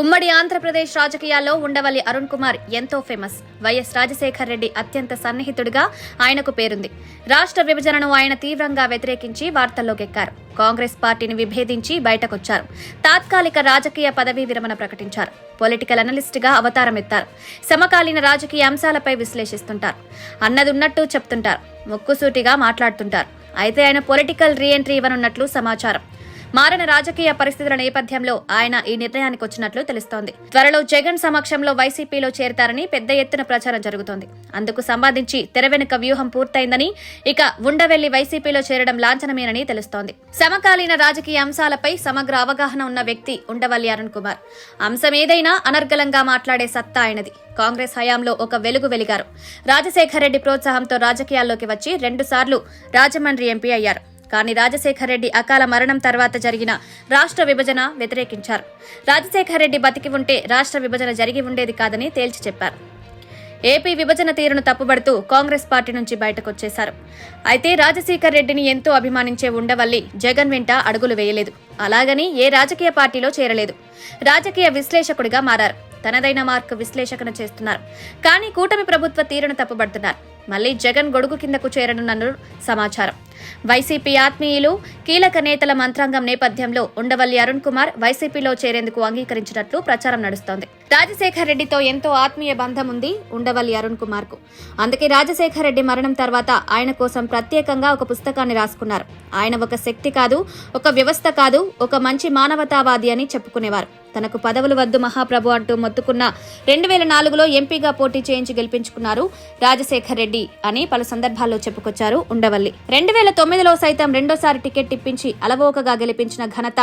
ఉమ్మడి ఆంధ్రప్రదేశ్ రాజకీయాల్లో ఉండవల్లి అరుణ్ కుమార్ ఎంతో ఫేమస్. వైఎస్ రాజశేఖర్ రెడ్డి అత్యంత సన్నిహితుడిగా ఆయనకు పేరుంది. రాష్ట్ర విభజనను ఆయన తీవ్రంగా వ్యతిరేకించి వార్తల్లోకెక్కారు. కాంగ్రెస్ పార్టీని విభేదించి బయటకొచ్చారు. తాత్కాలిక రాజకీయ పదవీ విరమణ ప్రకటించారు. పొలిటికల్ అనలిస్ట్గా అవతారం ఎత్తారు సమకాలీన రాజకీయ అంశాలపై విశ్లేషిస్తుంటారు. అన్నదున్నట్టు చెప్తుంటారు. ముక్కుసూటిగా మాట్లాడుతుంటారు. అయితే ఆయన పొలిటికల్ రీఎంట్రీ ఇవ్వనున్నట్లు సమాచారం. మారిన రాజకీయ పరిస్థితుల నేపథ్యంలో ఆయన ఈ నిర్ణయానికి వచ్చినట్లు తెలుస్తోంది. త్వరలో జగన్ సమక్షంలో వైసీపీలో చేరతారని పెద్ద ఎత్తున ప్రచారం జరుగుతోంది. అందుకు సంబంధించి తెరవెనుక వ్యూహం పూర్తయిందని ఇక ఉండవెల్లి వైసీపీలో చేరడం లాంఛనమేనని తెలుస్తోంది. సమకాలీన రాజకీయ అంశాలపై సమగ్ర అవగాహన ఉన్న వ్యక్తి ఉండవల్లి అరుణ్ కుమార్. అంశం ఏదైనా అనర్గళంగా మాట్లాడే సత్తా ఆయనది. కాంగ్రెస్ హయాంలో ఒక వెలుగు వెలిగారు. రాజశేఖర రెడ్డి ప్రోత్సాహంతో రాజకీయాల్లోకి వచ్చి రెండుసార్లు రాజమండ్రి ఎంపీ అయ్యారు. కానీ రాజశేఖర్ రెడ్డి అకాల మరణం తర్వాత జరిగిన రాష్ట్ర విభజన వ్యతిరేకించారు. రాజశేఖర్ రెడ్డి బతికి ఉంటే రాష్ట్ర విభజన జరిగి ఉండేది కాదని తేల్చి చెప్పారు. ఏపీ విభజన తీరును తప్పుబడుతూ కాంగ్రెస్ పార్టీ నుంచి బయటకొచ్చేశారు. అయితే రాజశేఖర్ రెడ్డిని ఎంతో అభిమానించే ఉండవల్లి జగన్ వెంట అడుగులు వేయలేదు. అలాగని ఏ రాజకీయ పార్టీలో చేరలేదు. రాజకీయ విశ్లేషకుడిగా మారారు. తనదైన మార్క్ విశ్లేషణ చేస్తున్నారు. కానీ కూటమి ప్రభుత్వ తీరును తప్పుబడుతున్నారు. మళ్ళీ జగన్ గొడుగు కిందకు చేరనున్న సమాచారం. వైసీపీ ఆత్మీయులు కీలక నేతల మంత్రాంగం నేపథ్యంలో ఉండవల్లి అరుణ్ కుమార్ వైసీపీలో చేరేందుకు అంగీకరించినట్లు ప్రచారం నడుస్తోంది. రాజశేఖర్ రెడ్డితో ఎంతో ఆత్మీయ బంధం ఉంది ఉండవల్లి అరుణ్ కుమార్కు అందుకే రాజశేఖర్ రెడ్డి మరణం తర్వాత ఆయన కోసం ప్రత్యేకంగా ఒక పుస్తకాన్ని రాసుకున్నారు. ఆయన ఒక శక్తి కాదు ఒక వ్యవస్థ కాదు ఒక మంచి మానవతావాది అని చెప్పుకునేవారు. తనకు పదవులు వద్దు మహాప్రభు అంటూ మొత్తుకున్న రెండు వేల నాలుగులో ఎంపీగా పోటీ చేయించి గెలిపించుకున్నారు రాజశేఖర్ రెడ్డి అని పలు సందర్భాల్లో చెప్పుకొచ్చారు ఉండవల్లి. రెండు వేల తొమ్మిదిలో సైతం రెండోసారి టికెట్ ఇప్పించి అలవోకగా గెలిపించిన ఘనత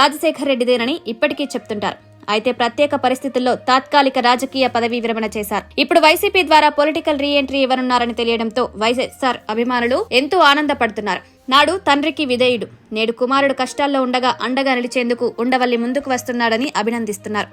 రాజశేఖర్ రెడ్డిదేనని ఇప్పటికీ చెప్తుంటారు. అయితే ప్రత్యేక పరిస్థితుల్లో తాత్కాలిక రాజకీయ పదవీ విరమణ చేశారు. ఇప్పుడు వైసీపీ ద్వారా పొలిటికల్ రీఎంట్రీ ఇవ్వనున్నారని తెలియడంతో వైఎస్ఆర్ అభిమానులు ఎంతో ఆనందపడుతున్నారు. నాడు తండ్రికి విధేయుడు. నేడు కుమారుడు కష్టాల్లో ఉండగా అండగా నిలిచేందుకు ఉండవల్లి ముందుకు వస్తున్నాడని అభినందిస్తున్నారు.